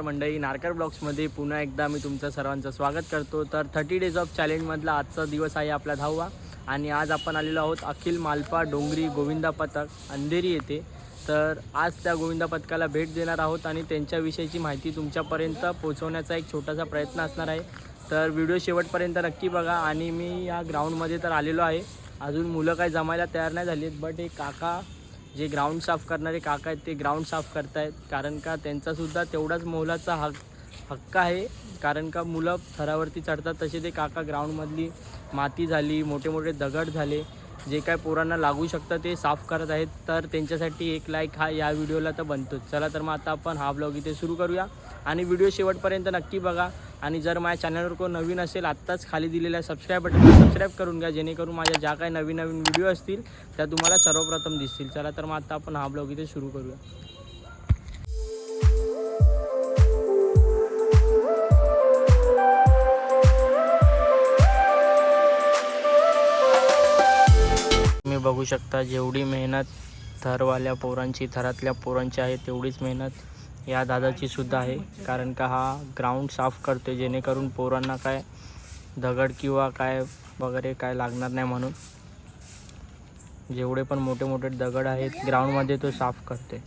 नमस्कार मंडळी. नारकर ब्लॉग्समध्ये पुन्हा एकदा मी तुमचं सर्वांचं स्वागत करतो. तर थर्टी डेज ऑफ चॅलेंजमधला आजचा दिवस आहे आपला दहावा. आणि आज आपण आलेलो आहोत अखिल मालपा डोंगरी गोविंदा पथक अंधेरी येथे. तर आज त्या गोविंदा पथकाला भेट देणार आहोत आणि त्यांच्याविषयीची माहिती तुमच्यापर्यंत पोहोचवण्याचा एक छोटासा प्रयत्न असणार आहे. तर व्हिडिओ शेवटपर्यंत नक्की बघा. आणि मी या ग्राउंडमध्ये तर आलेलो आहे. अजून मुलं काही जमायला तयार नाही झाली आहेत बट एक काका जे ग्राउंड साफ करणारे काका आहेत ते ग्राउंड साफ करतायत. कारण का त्यांचासुद्धा तेवढाच मोलाचा हक हक्क आहे. कारण का मुलं थरावरती चढतात तसे ते काका ग्राउंडमधली माती झाली मोठे मोठे दगड झाले. जे काय पोरांना लागू शकतं ते साफ करत आहेत. तर त्यांच्यासाठी एक लाईक हा या व्हिडिओला तर बनतोच. चला तर मग आता आपण हा ब्लॉग इथे सुरू करूया. आणि व्हिडिओ शेवटपर्यंत नक्की बघा. आणि जर माझ्या चॅनलवर कोण नवीन असेल आत्ताच खाली दिलेल्या सबस्क्राईब बटनला सबस्क्राईब करून घ्या जेणेकरून माझ्या ज्या काही नवीन नवीन व्हिडिओ असतील त्या तुम्हाला सर्वप्रथम दिसतील. चला तर मग आता आपण हा ब्लॉग इथे सुरू करूया. तुम्ही बघू शकता जेवढी मेहनत थरवाल्या पोरांची थरातल्या पोरांची आहे तेवढीच मेहनत. या दादाची सुद्धा आहे. कारण का हा ग्राउंड साफ करतो जेणेकरून पोरांना काय दगड किंवा काय वगैरे काय लागणार नाही म्हणून. जेवढे पण मोठे मोठे दगड आहेत ग्राउंडमध्ये तो साफ करते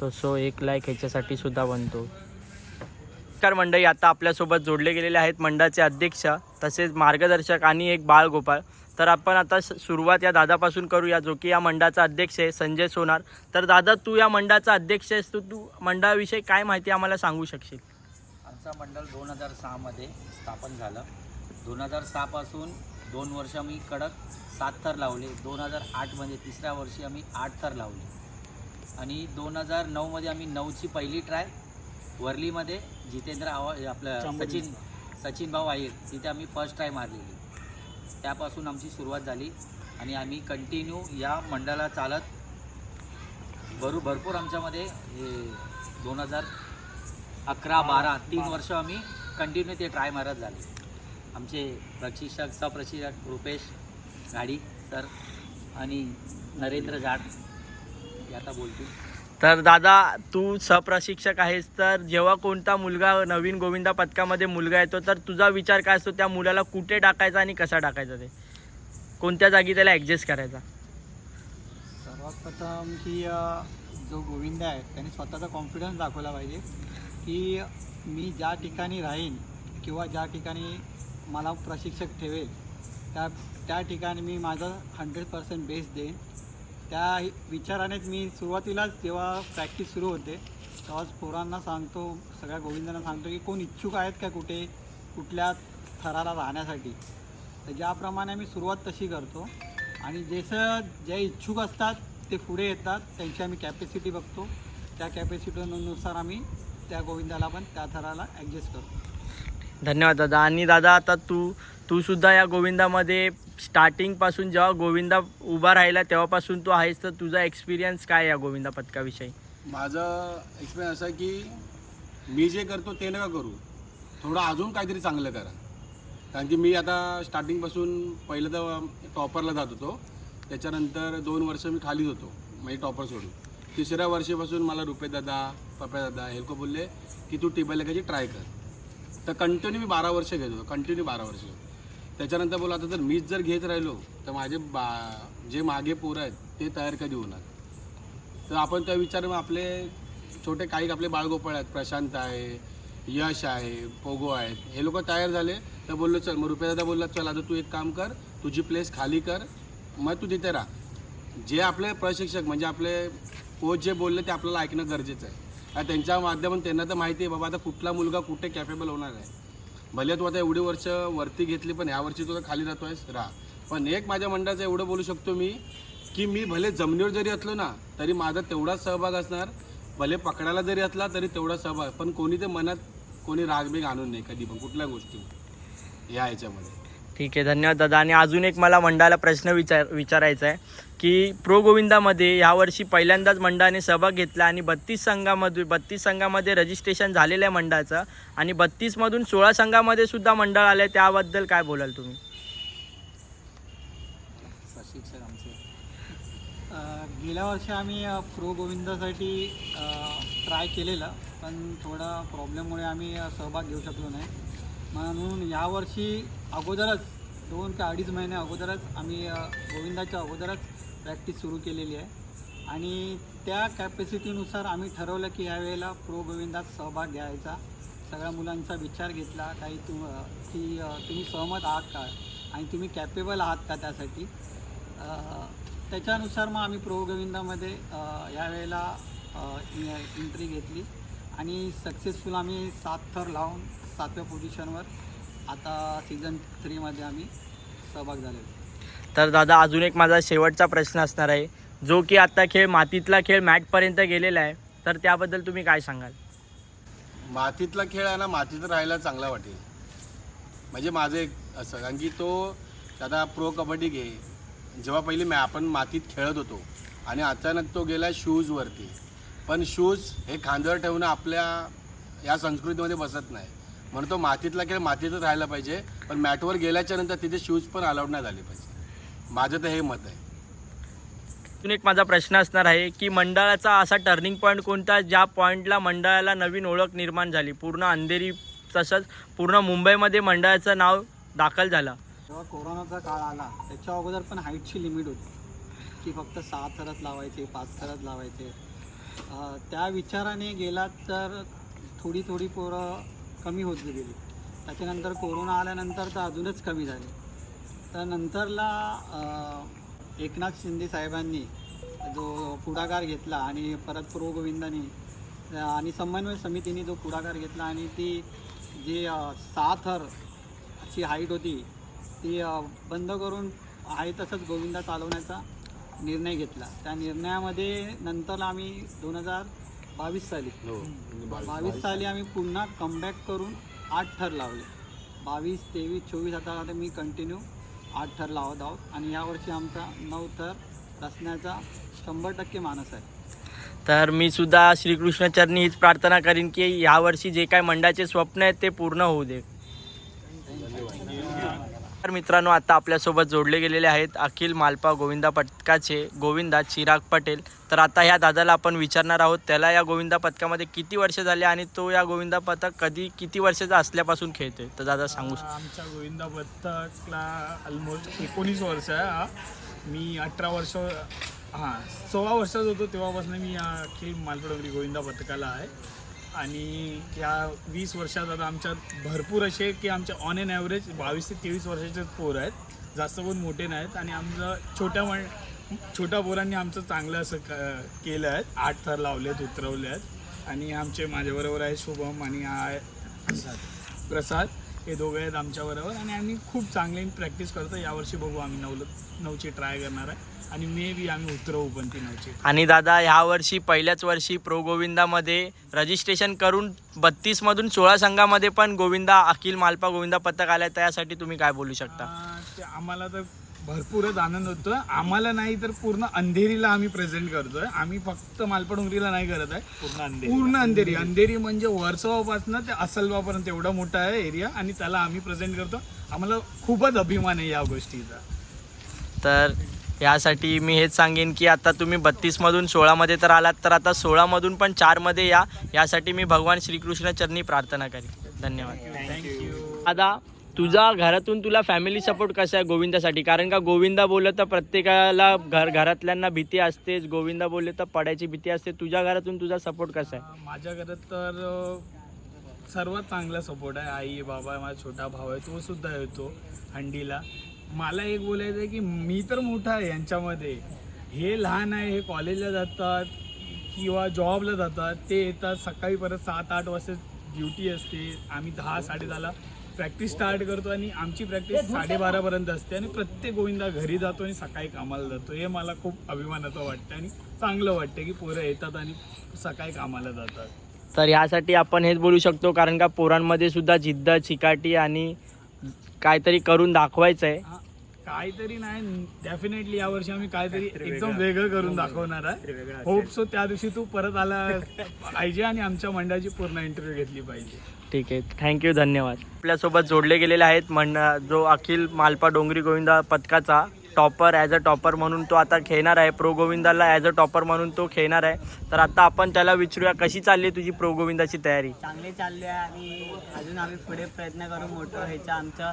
तो सो एक लाईक ह्याच्यासाठी सुद्धा बनतो. नमस्कार मंडळी आता आपल्यासोबत जोडले गेलेले आहेत मंडळाचे अध्यक्ष तसेच मार्गदर्शक आणि एक बाळ गोपाळ तर आपण आता सुरुवात या दादापासून करूया जो की या मंडळाचा अध्यक्ष आहे संजय सोनार. तर दादा तू या मंडळाचा अध्यक्ष आहेस तर तू मंडळाविषयी काय माहिती आम्हाला सांगू शकशील? आमचं मंडळ दोन हजार सहामध्ये स्थापन झालं. दोन हजार सहापासून दोन वर्ष आम्ही कडक सात थर लावले. दोन हजार आठमध्ये तिसऱ्या वर्षी आम्ही आठ थर लावले. आणि दोन हजार नऊमध्ये आम्ही नऊची पहिली ट्राय वर्लीमध्ये जितेंद्र आवा आपलं सचिन सचिन भाऊ आहेत तिथे आम्ही फर्स्ट ट्राय मारलेली. त्यापासून आमची सुरुवात झाली आणि आम्ही कंटिन्यू या मंडळाला चालत भरू भरपूर आमच्यामध्ये हे दोन हजार अकरा बारा तीन वर्ष आम्ही कंटिन्यू ते ट्राय मारत झाले. आमचे प्रशिक्षक सप्रशिक्षक रुपेश गाडी सर आणि नरेंद्र जाट हे आता बोलतील. तर दादा तू सप्रशिक्षक आहेस तर जेव्हा कोणता मुलगा नवीन गोविंदा पथकामध्ये मुलगा येतो तर तुझा विचार काय असतो? त्या मुलाला कुठे टाकायचा आणि कसा टाकायचा ते? कोणत्या जागी त्याला ॲडजस्ट करायचा? सर्वात प्रथम की जो गोविंदा आहे त्याने स्वतःचा कॉन्फिडन्स दाखवला पाहिजे की मी ज्या ठिकाणी राहीन किंवा ज्या ठिकाणी मला प्रशिक्षक ठेवेल त्या त्या ठिकाणी मी माझं हंड्रेड पर्सेंट बेस्ट देईन. त्या विचारानेच मी सुरुवातीलाच जेव्हा प्रॅक्टिस सुरू होते तेव्हाच पोरांना सांगतो सगळ्या गोविंदांना सांगतो की कोण इच्छुक आहेत का कुठे कुठल्या थराला राहण्यासाठी. तर ज्याप्रमाणे मी सुरुवात तशी करतो आणि जसं जे इच्छुक असतात ते पुढे येतात त्यांची आम्ही कॅपॅसिटी बघतो. त्या कॅपॅसिटीनुसार आम्ही त्या गोविंदाला पण त्या थराला ॲडजस्ट करतो. धन्यवाद दादा. आणि दादा आता तू तू सुद्धा या गोविंदामध्ये स्टार्टिंगपासून जेव्हा गोविंदा उभा राहिला तेव्हापासून तू आहेस तर तुझा एक्सपिरियन्स काय या गोविंदा पथकाविषयी माझं एक्सपिरियन्स असा आहे की मी जे करतो ते नका करू. थोडं अजून काहीतरी चांगलं करा. कारण की मी आता स्टार्टिंगपासून पहिलं तर टॉपरला जात होतो. त्याच्यानंतर दोन वर्ष मी खालीच होतो म्हणजे टॉपर सोडून. तिसऱ्या वर्षीपासून मला रुपे दादा पप्या दादा हे बोलले की तू टेबल लेखाची ट्राय कर. तर कंटिन्यू मी बारा वर्ष घेत होतो कंटिन्यू बारा वर्ष. त्याच्यानंतर बोला आता जर मीच जर घेत राहिलो तर माझे बा जे मागे पोरं आहेत ते तयार कधी होणार? तर आपण त्या विचार आपले छोटे काही आपले बाळगोपाळ आहेत प्रशांत आहे यश आहे पोगो आहेत हे लोक तयार झाले तर बोललो चल मग रुपयादा बोलला चल आता तू एक काम कर तुझी प्लेस खाली कर मग तू तिथे राहा. जे आपले प्रशिक्षक म्हणजे आपले कोच जे बोलले ते आपल्याला ऐकणं गरजेचं आहे. आणि त्यांच्या माध्यमातून त्यांना तर माहिती आहे बाबा आता कुठला मुलगा कुठे कॅपेबल होणार आहे? भले तू आता एवढी वर्ष वरती घेतली पण यावर्षी वर्षी तुला खाली राहतो आहेस राहा. पण एक माझ्या मंडळाचं एवढं बोलू शकतो मी की मी भले जमिनीवर जरी असलो ना तरी माझा तेवढाच सहभाग असणार. भले पकडायला जरी असला तरी तेवढा सहभाग. पण कोणी ते मनात कोणी रागबीग आणून नाही कधी पण कुठल्या गोष्टी. या ह्याच्यामध्ये ठीक आहे धन्यवाद दादा. आणि अजून एक मला मंडळाला प्रश्न विचार विचारायचा आहे. की प्रो गोविंदामध्ये यावर्षी पहिल्यांदाच मंडळाने सहभाग घेतला आणि बत्तीस संघामध्ये बत्तीस संघामध्ये रजिस्ट्रेशन झालेलं आहे मंडळाचं. आणि बत्तीसमधून सोळा संघामध्ये सुद्धा मंडळ आलं आहे त्याबद्दल काय बोलाल तुम्ही? प्रशिक्षक आमचे. गेल्या वर्षी आम्ही प्रो गोविंदासाठी ट्राय केलेलं पण थोडा प्रॉब्लेममुळे आम्ही सहभाग घेऊ शकलो नाही. म्हणून यावर्षी अगोदरच दोन ते अडीच महिने अगोदरच आम्ही गोविंदाच्या अगोदरच प्रॅक्टिस सुरू केलेली आहे. आणि त्या कॅपॅसिटीनुसार आम्ही ठरवलं की यावेळेला प्रो गोविंदात सहभाग घ्यायचा. सगळ्या मुलांचा विचार घेतला. काही तुम की तुम्ही सहमत आहात का? आणि तुम्ही कॅपेबल आहात का त्यासाठी? त्याच्यानुसार मग आम्ही प्रो गोविंदामध्ये यावेळेला एंट्री घेतली. आणि सक्सेसफुल आम्ही सात थर लावून सातव्या पोझिशनवर आता सीझन थ्रीमध्ये आम्ही सहभाग झालेलो. तर दादा अजून एक माझा शेवटचा प्रश्न असणार आहे. जो की आता खेळ मातीतला खेळ मॅटपर्यंत गेलेला आहे तर त्याबद्दल तुम्ही काय सांगाल? मातीतला खेळ आहे ना मातीत राहायला चांगला वाटेल. म्हणजे माझं एक असं कारण की तो दादा प्रो कबड्डी घे. जेव्हा पहिले मॅ आपण मातीत खेळत होतो आणि अचानक तो गेला शूजवरती पण शूज हे खांद्यावर ठेवणं आपल्या या संस्कृतीमध्ये बसत नाही. म्हणून तो मातीतला खेळ मातीतच राहायला पाहिजे. पण मॅटवर गेल्याच्यानंतर तिथे शूज पण अलाउड नाही झाले पाहिजे. माझं तर हे मत आहे. अजून एक माझा प्रश्न असणार आहे की मंडळाचा असा टर्निंग पॉईंट कोणता ज्या पॉईंटला मंडळाला नवीन ओळख निर्माण झाली? पूर्ण अंधेरी तसंच पूर्ण मुंबईमध्ये मंडळाचं नाव दाखल झालं. जेव्हा कोरोनाचा काळ आला त्याच्या अगोदर पण हाईटची लिमिट होती. की फक्त सहा थरच लावायचे पाच थरच लावायचे. अं, त्या विचाराने गेला तर थोडी थोडी पोरं कमी होत गेली. त्याच्यानंतर कोरोना आल्यानंतर तर अजूनच कमी झाली. तर नंतरला एकनाथ शिंदे साहेबांनी जो पुढाकार घेतला आणि परत प्रो गोविंदानी अं, आणि समन्वय समितीने जो पुढाकार घेतला आणि ती जी अं, सहा थर ची हाईट होती ती बंद करून आहे तसंच गोविंदा चालवण्याचा निर्णय घेतला. त्या निर्णयामध्ये नंतर आम्ही दोन हजार बावीस साली हो बावीस साली आम्ही पुन्हा कमबॅक करून आठ थर लावले. बावीस तेवीस चोवीस आता आता मी कंटिन्यू आठ थर लावत आहोत. आणि यावर्षी आमचा नऊ थर रचण्याचा शंभर टक्के मानस आहे. तर मी सुद्धा श्रीकृष्णचरणी हीच प्रार्थना करीन की यावर्षी जे काय मंडळाचे स्वप्न आहेत ते पूर्ण होऊ दे. तर मित्रांनो आता आपल्यासोबत जोडले गेलेले आहेत अखिल मालपा गोविंदा पथकाचे गोविंदा चिराग पटेल. तर आता ह्या दादाला आपण विचारणार आहोत त्याला या गोविंदा पथकामध्ये किती वर्ष झाले आणि तो या गोविंदा पथक कधी किती वर्षाचा असल्यापासून खेळतोय? तर दादा सांगू आमच्या गोविंदा पथकला ऑलमोस्ट एकोणीस वर्ष आहे मी अठरा वर्ष हां सोळा वर्षाचा होतो तेव्हापासून मी या खेळ मालपडोगरी गोविंदा पथकाला आहे. आणि या वीस वर्षात आता आमच्यात भरपूर असे की आमच्या ऑन एन ॲव्हरेज बावीस ते तेवीस वर्षाचे पोर आहेत. जास्त पण मोठे नाहीत आणि आमचं छोट्या मं छोट्या पोरांनी आमचं चांगलं असं क केलं आहे. आठ थर लावले आहेत उतरवले आहेत आणि आमचे माझ्याबरोबर आहे शुभम आणि आय प्रसाद प्रसाद. हे दोघे आहेत आमच्याबरोबर आणि आम्ही खूप चांगली प्रॅक्टिस करतो. यावर्षी बघू आम्ही नऊ नऊची ट्राय करणार आहे. आणि मे बी आम्ही उतरवू पण ती नऊची. आणि दादा ह्या वर्षी पहिल्याच वर्षी प्रो गोविंदामध्ये रजिस्ट्रेशन करून बत्तीसमधून सोळा संघामध्ये पण गोविंदा अखिल मालपा गोविंदा पथक आलाय. त्यासाठी तुम्ही काय बोलू शकता? आम्हाला तर भरपूरच आनंद होतो आम्हाला नाही तर पूर्ण अंधेरीला आम्ही प्रेझेंट करतोय. आम्ही फक्त मालपडुंगरीला नाही करत आहे. पूर्ण अंधेरी. पूर्ण अंधेरी. अंधेरी म्हणजे वर्सोवापासून ते असलवापर्यंत एवढा मोठा आहे एरिया आणि त्याला आम्ही प्रेझेंट करतो आम्हाला खूपच अभिमान आहे या गोष्टीचा. तर यासाठी मी हेच सांगेन की आता तुम्ही बत्तीसमधून सोळामध्ये तर आलात तर आता सोळामधून पण चारमध्ये या. यासाठी मी भगवान श्रीकृष्ण चरणी प्रार्थना करेन. धन्यवाद. थँक्यू दादा तुझा घरातून तुला फॅमिली सपोर्ट कसा आहे गोविंदासाठी? कारण का गोविंदा बोललं तर प्रत्येकाला घर घरातल्यांना भीती असतेच. गोविंदा बोलले तर पडायची भीती असते. तुझ्या घरातून तुझा सपोर्ट कसा आहे? माझ्या घरात तर सर्वात चांगला सपोर्ट आहे. आई बाबा माझा छोटा भाऊ आहे. तो सुद्धा येतो हंडीला. मला एक बोलायचं आहे की मी तर मोठा आहे यांच्यामध्ये. हे लहान आहे हे कॉलेजला जातात किंवा जॉबला जातात. ते येतात सकाळी परत सात आठ वाजता ड्युटी असते. आम्ही दहा साडेदहाला प्रॅक्टिस स्टार्ट करतो आणि आमची प्रॅक्टिस साडेबारापर्यंत असते आणि प्रत्येक गोविंदा घरी जातो आणि सकाळी कामाला जातो. हे मला खूप अभिमानाचं वाटतं आणि चांगलं वाटतं की पोरं येतात आणि सकाळी कामाला जातात. तर यासाठी आपण हेच बोलू शकतो कारण का पोरांमध्ये सुद्धा जिद्द चिकाटी आणि काहीतरी करून दाखवायचं आहे हा, काहीतरी नाही डेफिनेटली यावर्षी आम्ही काहीतरी एकदम वेगळं करून दाखवणार आहे. होप सो त्या दिवशी तू परत आला पाहिजे आणि आमच्या मंडळाची पूर्ण इंटरव्ह्यू घेतली पाहिजे. ठीक आहे. थँक्यू धन्यवाद. आपल्यासोबत जोडले गेलेले आहेत मंड जो अखिल मालपा डोंगरी गोविंदा पथकाचा टॉपर ॲज अ टॉपर म्हणून तो आता खेळणार आहे. प्रो गोविंदाला ॲज अ टॉपर म्हणून तो खेळणार आहे. तर आता आपण त्याला विचारूया कशी चालली आहे तुझी प्रो गोविंदाची तयारी? चांगले चालले आहे आणि अजून आम्ही पुढे प्रयत्न करू मोठं व्हायचं आमचं.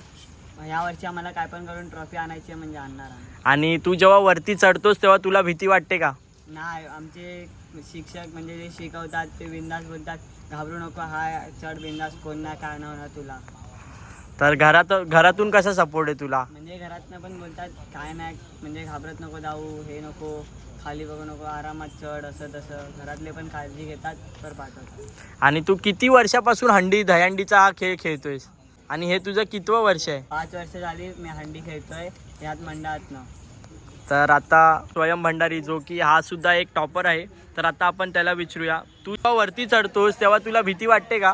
यावर्षी आम्हाला काय पण करून ट्रॉफी आणायची आहे म्हणजे आणणार आम्ही. आणि तू जेव्हा वरती चढतोस तेव्हा तुला भीती वाटते का? नाही आमचे शिक्षक म्हणजे जे शिकवतात ते बिंदास बोलतात घाबरू नको हा चढ बिंदास कोण नाही काय नाही होणार तुला. तर घरात घरातून कसा सपोर्ट आहे तुला? म्हणजे घरातनं पण बोलतात काय नाही म्हणजे घाबरत नको जाऊ हे नको खाली बघू नको आरामात चढ असं तसं. घरातले पण काळजी घेतात तर पाठवतात. आणि तू किती वर्षापासून हंडी दहंडीचा हा खेळ खेळतोयस? आणि हे तुझं कितवं वर्ष आहे? पाच वर्ष झाली मी हंडी खेळतोय यात मंडळातनं. तर आता स्वयं भंडारी जो की हा सुद्धा एक टॉपर आहे. तर आता आपण त्याला विचारूया. तू जेव्हा वरती चढतोस तेव्हा तुला भीती वाटते का?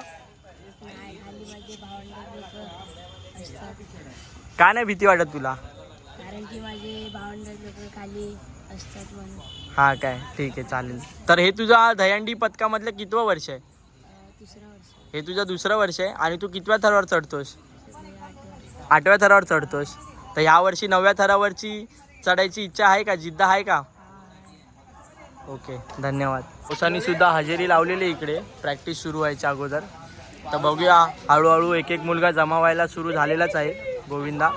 का नाही भीती वाटत तुला? कारण की माझे भावंड लोक खाली असतात म्हणून. हा काय? ठीक आहे चालेल. तर हे तुझा दहंडी पथकामधलं कितवं वर्ष आहे? वर्ष. हे तुझं दुसरं वर्ष आहे आणि तू कितव्या थरावर चढतोस? आठ वर्ष आठव्या थरावर चढतोस. तर ह्या वर्षी नवव्या थरावरची चढायची इच्छा आहे का? जिद्द आहे का? ओके. धन्यवाद. ओसानी सुद्धा हजेरी लावलेली आहे इकडे. प्रॅक्टिस सुरू व्हायच्या अगोदर. तर बघूया हळूहळू एक एक मुलगा जमा व्हायला सुरू झालेलाच आहे गोविंदा.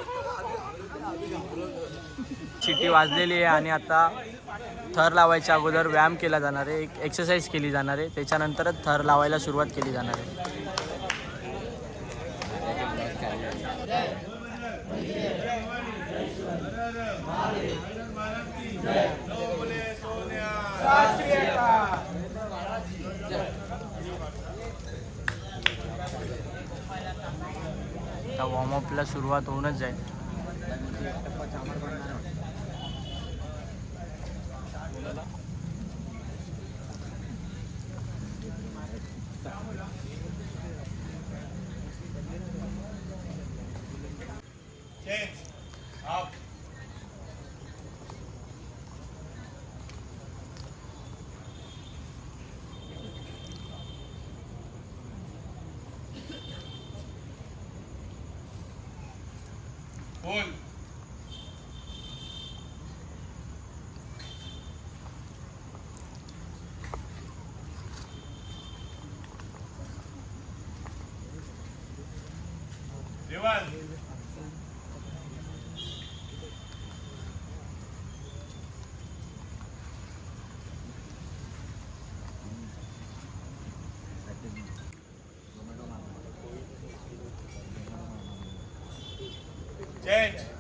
शिटी वाजलेली आहे आणि आता थर लावायच्या अगोदर व्यायाम केला जाणार आहे एक एक्सरसाइज केली जाणार आहे. त्याच्यानंतरच थर लावायला सुरुवात केली जाणार आहे. आता वॉर्मअपला सुरुवात होऊनच जाईल. દેવાન Change.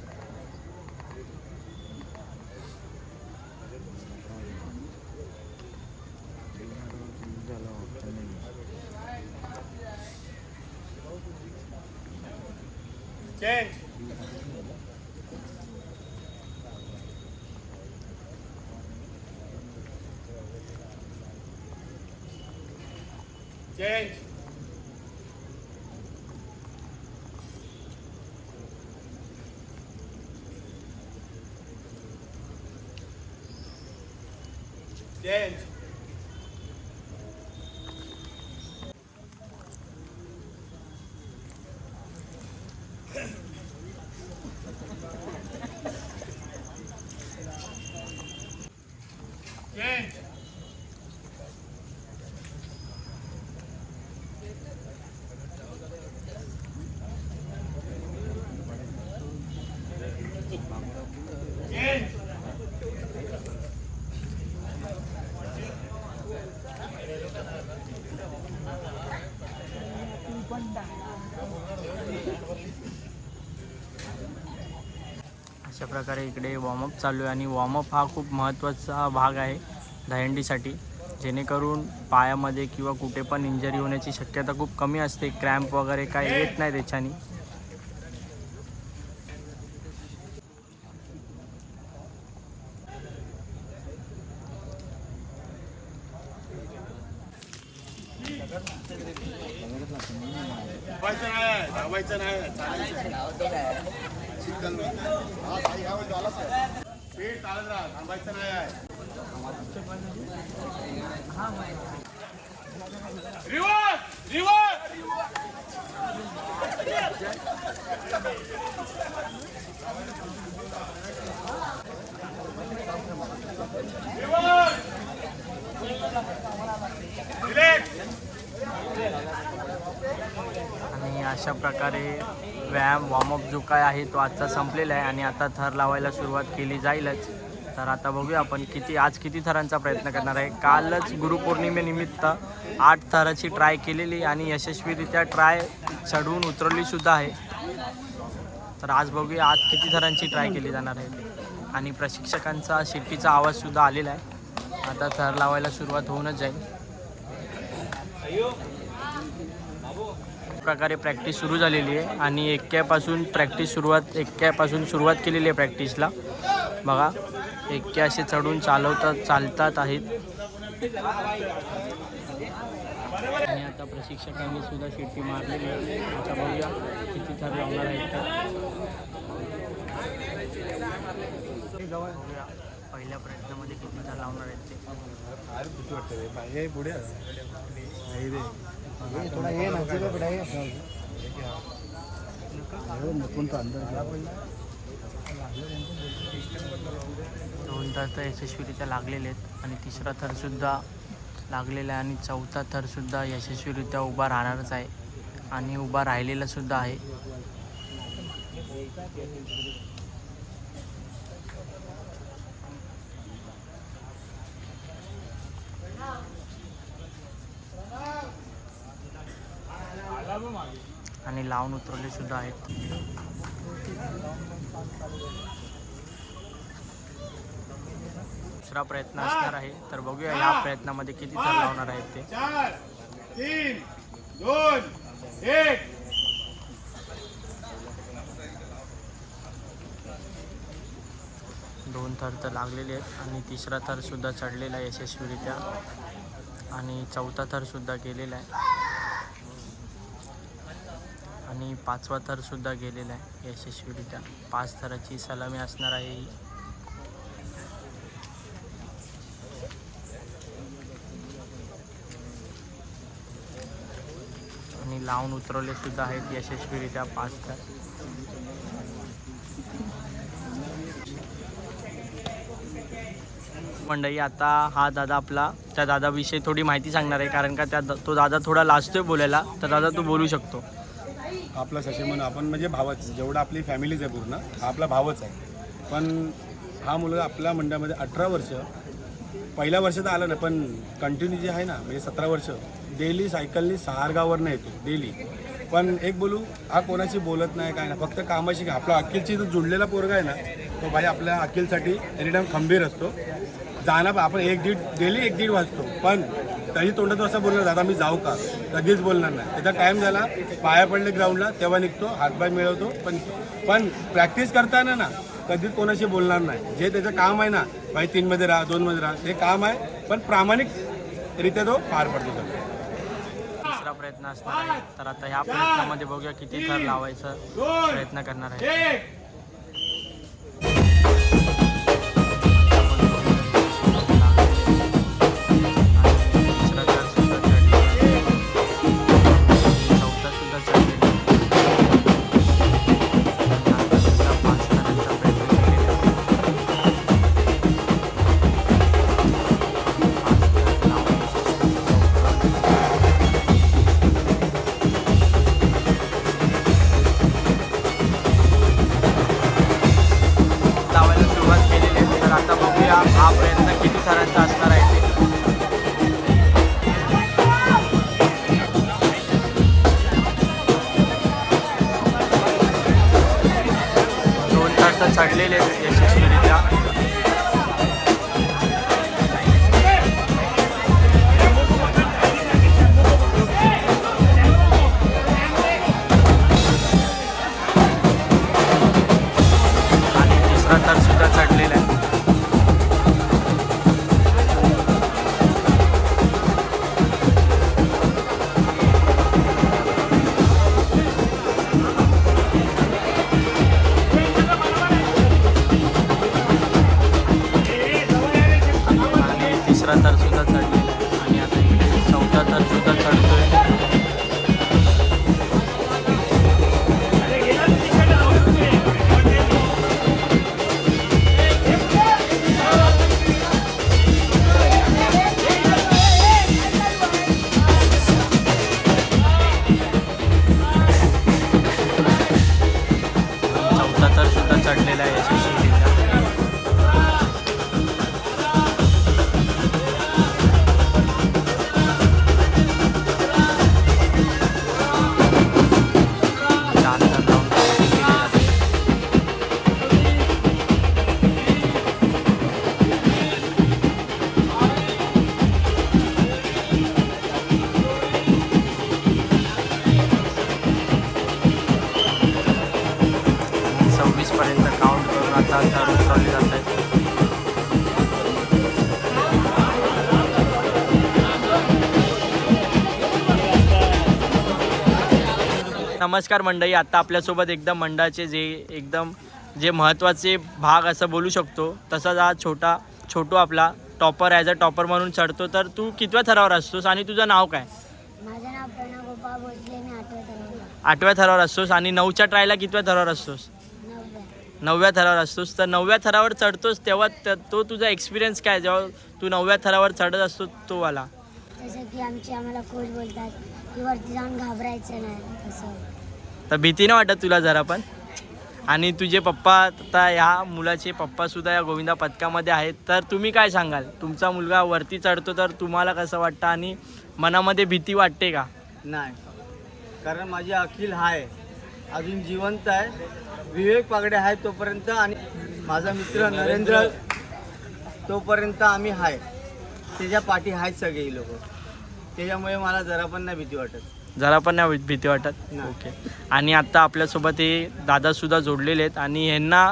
Yeah. अशा प्रकारे इकडे वॉर्मअप चालू आहे आणि वॉर्मअप हा खूप महत्त्वाचा भाग आहे दहंडीसाठी जेणेकरून पायामध्ये किंवा कुठे पण इंजरी होण्याची शक्यता खूप कमी असते. क्रॅम्प वगैरे काय येत नाही त्याच्याने थांबायचं नाही थांबायचं नाही चालायचं. पीठ चालत राहा थांबायचं नाही रिवर्स रिवर्स अशा प्रकारे व्यायाम वॉर्मअप जो काय आहे तो आजचा संपलेला आहे आणि आता थर लावायला सुरुवात केली जाईलच. तर आता बघूया आपण किती आज किती थरांचा प्रयत्न करणार आहे. कालच गुरुपौर्णिमेनिमित्त आठ थराची ट्राय केलेली आणि यशस्वीरित्या ट्राय चढवून उतरवलीसुद्धा आहे. तर आज बघूया आज किती थरांची ट्राय केली जाणार आहे. आणि प्रशिक्षकांचा शिट्टीचा आवाजसुद्धा आलेला आहे. आता थर लावायला सुरुवात होऊनच जाईल. प्रकारे प्रॅक्टिस सुरू झालेली आहे आणि एक्क्यापासून प्रॅक्टिस सुरुवात एक्क्यापासून सुरुवात केलेली आहे प्रॅक्टिसला बघा एक्के असे चढून चालवतात चालतात आहेत. आणि आता प्रशिक्षकांनी सुद्धा शिट्टी मारलेली आहे. आता बघूया किती थर लावणार आहेत पहिल्या प्रयत्नामध्ये किती थर लावणार आहेत ते? पुढे. दोन थर तर यशस्वीरित्या लागलेले आहेत आणि तिसरा थरसुद्धा लागलेला आहे आणि चौथा थरसुद्धा यशस्वीरित्या उभा राहणारच आहे आणि उभा राहिलेला सुद्धा आहे. आणि लावून उतरवले सुद्धा आहेत. दुसरा प्रयत्न असणार आहे. तर बघूया या प्रयत्नामध्ये किती थर लावणार आहेत ते. तीन दोन एक. दोन थर तर लागलेले आहेत आणि तिसरा थर सुद्धा चढलेला आहे यशस्वीरित्या. आणि चौथा थर सुद्धा गेलेला आहे. आणि पाचवा थर सुद्धा गेलेला आहे यशस्वीरित्या. पाच थराची सलामी असणार आहे ही. आणि लावून उतरवले सुद्धा आहेत यशस्वीरित्या पाच थर. मंडळी आता हा दादा आपला त्या दादाविषयी थोडी माहिती सांगणार आहे कारण का त्या तो दादा थोडा लाजतोय बोलायला. तर दादा तू बोलू शकतो. आपला सशे म्हणून आपण म्हणजे भावच जेवढं आपली फॅमिलीच आहे पूर्ण हा आपला भावच आहे. पण हा मुलगा आपल्या मंडळामध्ये अठरा वर्ष पहिल्या वर्ष तर आला ना पण कंटिन्यू जे आहे ना म्हणजे सतरा वर्ष डेली सायकलनी सहारगावरनं येतो डेली पण एक बोलू हा कोणाशी बोलत नाही काय ना फक्त कामाशी आपला अखिलची जो जुळलेला पोरगा आहे ना तो भाई आपल्या अखिलसाठी एनीटाईम खंबीर असतो. जाणार आपण एक दीड डेली एक दीड वाजतो. पण तरी तोंडात असं बोलणार दादा मी जाऊ का? कधीच बोलणार नाही. त्याचा टाईम झाला. पाया पडले ग्राउंडला तेव्हा निघतो हातपाय मिळवतो पण पण प्रॅक्टिस करताना ना कधीच कोणाशी बोलणार नाही. जे त्याचं काम आहे ना भाई तीनमध्ये राहा दोनमध्ये राहा ते काम आहे पण प्रामाणिकरित्या तो पार पडतो सगळं. दुसरा प्रयत्न असणार आहे. तर आता ह्या प्रयत्नामध्ये बघूया किती थर लावायचा प्रयत्न करणार आहे. थर तर नमस्कार मंडळी आता आपल्यासोबत एकदम मंडळाचे जे एकदम जे महत्त्वाचे भाग असं बोलू शकतो तसाच हा छोटा छोटू आपला टॉपर ॲज अ टॉपर म्हणून चढतो. तर तू कितव्या थरावर असतोस आणि तुझं नाव काय? माझं नाव प्रणव गोपाळ भोसले मी आठव्या थरावर असतोस आणि नऊच्या ट्रायला कितव्या थरावर असतोस? नवव्या. नवव्या थरावर असतोस. तर नवव्या थरावर चढतोस तेव्हा त- तो तुझा एक्सपिरियन्स काय जेव्हा तू नवव्या थरावर चढत असतो तो वाला. जसं की आमचे आम्हाला कोच बोलतात की वरती जाऊन घाबरायचं नाही तसं तर भीती नाही वाटत तुला जरा पण? आणि तुझे पप्पा आता ह्या मुलाचे पप्पासुद्धा या गोविंदा पथकामध्ये आहेत. तर तुम्ही काय सांगाल? तुमचा मुलगा वरती चढतो तर तुम्हाला कसं वाटतं? आणि मनामध्ये भीती वाटते का? नाही. कारण माझी अखिल आहे अजून जिवंत आहे. विवेक पागडे आहे तोपर्यंत आणि माझा मित्र नरेंद्र तोपर्यंत आम्ही आहे त्याच्या पाठी आहेत सगळे लोक. त्याच्यामुळे मला जरा पण नाही भीती वाटत. जरा पण नाही भीती वाटत. ओके आणि आता आपल्यासोबत हे दादासुद्धा जोडलेले आहेत आणि ह्यांना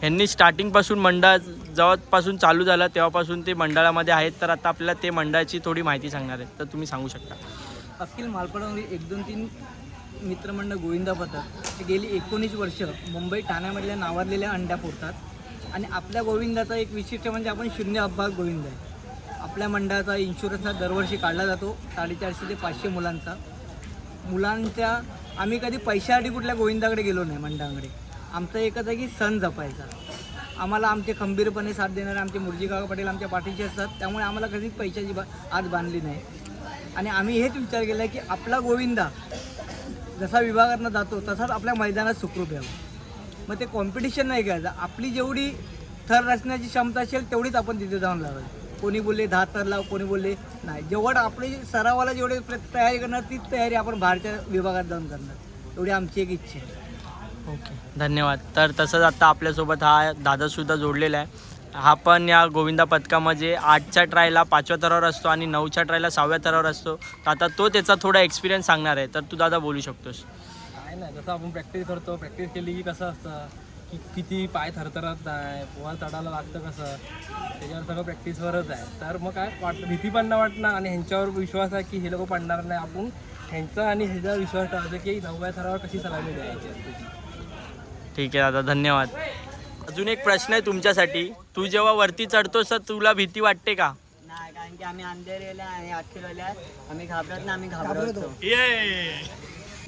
ह्यांनी स्टार्टिंगपासून मंडळ जेव्हापासून चालू झालं तेव्हापासून ते मंडळामध्ये आहेत. तर आता आपल्याला ते मंडळाची थोडी माहिती सांगणार आहेत. तर तुम्ही सांगू शकता. अखिल मालपाडामध्ये एक दोन तीन मित्रमंडळ गोविंदा पथक ते गेली एकोणीस वर्ष मुंबई ठाण्यामधल्या नावाजलेल्या अंड्या फोडतात आणि आपल्या गोविंदाचा एक विशिष्ट म्हणजे आपण शून्य अपघात गोविंद आहे. आपल्या मंडळाचा इन्शुरन्स हा दरवर्षी काढला जातो साडेचारशे ते पाचशे मुलांचा. मुलांच्या आम्ही कधी पैशासाठी कुठल्या गोविंदाकडे गेलो नाही मंडळाकडे. आमचं एकच आहे की सण जपायचा. आम्हाला आमचे खंबीरपणे साथ देणारे आमचे मुरजीकाका पटेल आमच्या पाठीचे असतात. त्यामुळे आम्हाला कधीच पैशाची बा आज बांधली नाही. आणि आम्ही हेच विचार केला की आपला गोविंदा जसा विभागातनं जातो तसाच आपल्या मैदानात सुखरूप यावं. मग ते कॉम्पिटिशन नाही घ्यायचं आपली जेवढी थर रचण्याची क्षमता असेल तेवढीच आपण तिथे जाऊन लावायची कोणी बोलले दहा थर लाव कोणी बोलले नाही. जेवढं आपली सरावाला जेवढे तयारी करणार तीच तयारी आपण बाहेरच्या विभागात जाऊन करणार. एवढी आमची एक इच्छा आहे. ओके. धन्यवाद. तर तसंच आता आपल्यासोबत हा दादासुद्धा जोडलेला आहे. हा पण या गोविंदा पथकामध्ये आठच्या ट्रायला पाचव्या थरावर असतो आणि नऊच्या ट्रायला सहाव्या थरावर असतो. तर आता तो त्याचा थोडा एक्सपिरियन्स सांगणार आहे. तर तू दादा बोलू शकतोस. काय नाही. जसं आपण प्रॅक्टिस करतो प्रॅक्टिस केली की कसं असतं? की किती पाय थरथरत नाही पोहा चढायला लागतं कसं? त्याच्यावर सगळं प्रॅक्टिसवरच आहे. तर मग काय वाट भीती पण नाही वाटणार आणि ह्यांच्यावर विश्वास आहे की हे लोक पडणार नाही. आपण ह्यांचा आणि ह्याचा विश्वास ठेवायचा की नवव्या थरावर कशी सलामी द्यायची असते ती. ठीक आहे दादा धन्यवाद. अजून एक प्रश्न आहे तुमच्यासाठी. तू जेव्हा वरती चढतोस तर तुला भीती वाटते का? नाही कारण की आम्ही अंधेरीला आणि अखिलवाल्या आम्ही घाबरत नाही आम्ही घाबरतो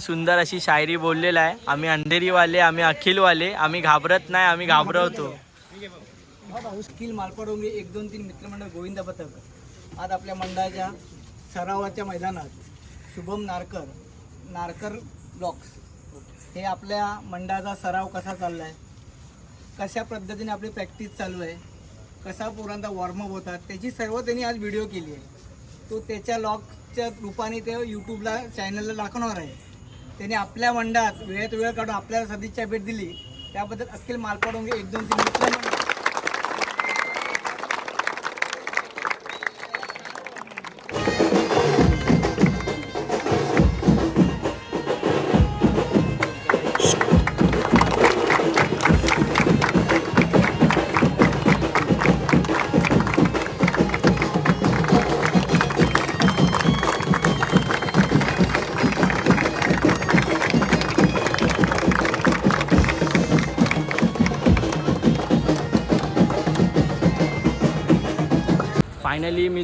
सुंदर अशी शायरी बोललेला आहे. आम्ही अंधेरीवाले आम्ही अखिलवाले आम्ही घाबरत नाही आम्ही घाबरवतो. स्किल मालपाडोंगे एक दोन तीन मित्रमंडळ गोविंद पथक. आज आपल्या मंडळाच्या सरावाच्या मैदानात शुभम नारकर नारकर ब्लॉक्स. हे आपल्या मंडळाचा सराव कसा चालला आहे कशा पद्धतीने आपली प्रॅक्टिस चालू आहे? कसा पोरांचा वॉर्मअप होतात त्याची सर्व त्यांनी आज व्हिडिओ केली आहे. तो त्याच्या लॉकच्या रूपाने ते यूट्यूबला चॅनलला दाखवणार आहे. त्याने आपल्या मंडळात वेळेत वेळ काढून आपल्याला सदिच्छा भेट दिली. त्याबद्दल अखिल मालपाडोंगे एक दोन तीन मित्रमंडळ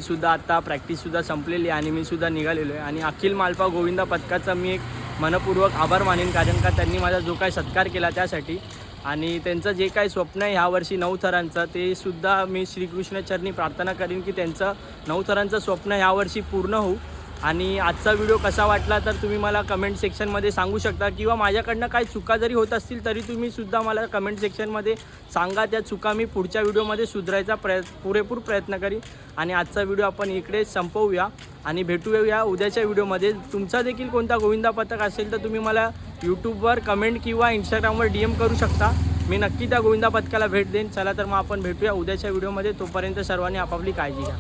सुद्धा आता प्रॅक्टिससुद्धा संपलेली आहे आणि मी सुद्धा निघालेलो आहे. आणि अखिल मालपा गोविंदा पथकाचा मी एक मनपूर्वक आभार मानेन कारण का त्यांनी माझा जो काही सत्कार केला त्यासाठी. आणि त्यांचं जे काही स्वप्न आहे ह्यावर्षी नऊ थरांचं ते सुद्धा मी श्रीकृष्णचरणी प्रार्थना करीन की त्यांचं नऊ थरांचं स्वप्न ह्यावर्षी पूर्ण होऊ. आणि आजचा व्हिडिओ कसा वाटला तर तुम्ही मला कमेंट सेक्शनमध्ये सांगू शकता. किंवा माझ्याकडनं काही चुका जरी होत असतील तरी तुम्ही सुद्धा मला कमेंट सेक्शनमध्ये सांगा. त्या चुका मी पुढच्या व्हिडिओमध्ये सुधारायचा प्रय पुरेपूर प्रयत्न करीन. आणि आजचा व्हिडिओ आपण इकडे संपवूया. आणि भेटूया उद्याच्या व्हिडिओमध्ये तुमचा देखील कोणता गोविंदा पथक असेल तर तुम्ही मला यूट्यूबवर कमेंट किंवा इंस्टाग्रामवर डी एम करू शकता. मी नक्की त्या गोविंदा पथकाला भेट देईन. चला तर मग आपण भेटूया उद्याच्या व्हिडिओमध्ये तोपर्यंत सर्वांनी आपापली काळजी घ्या.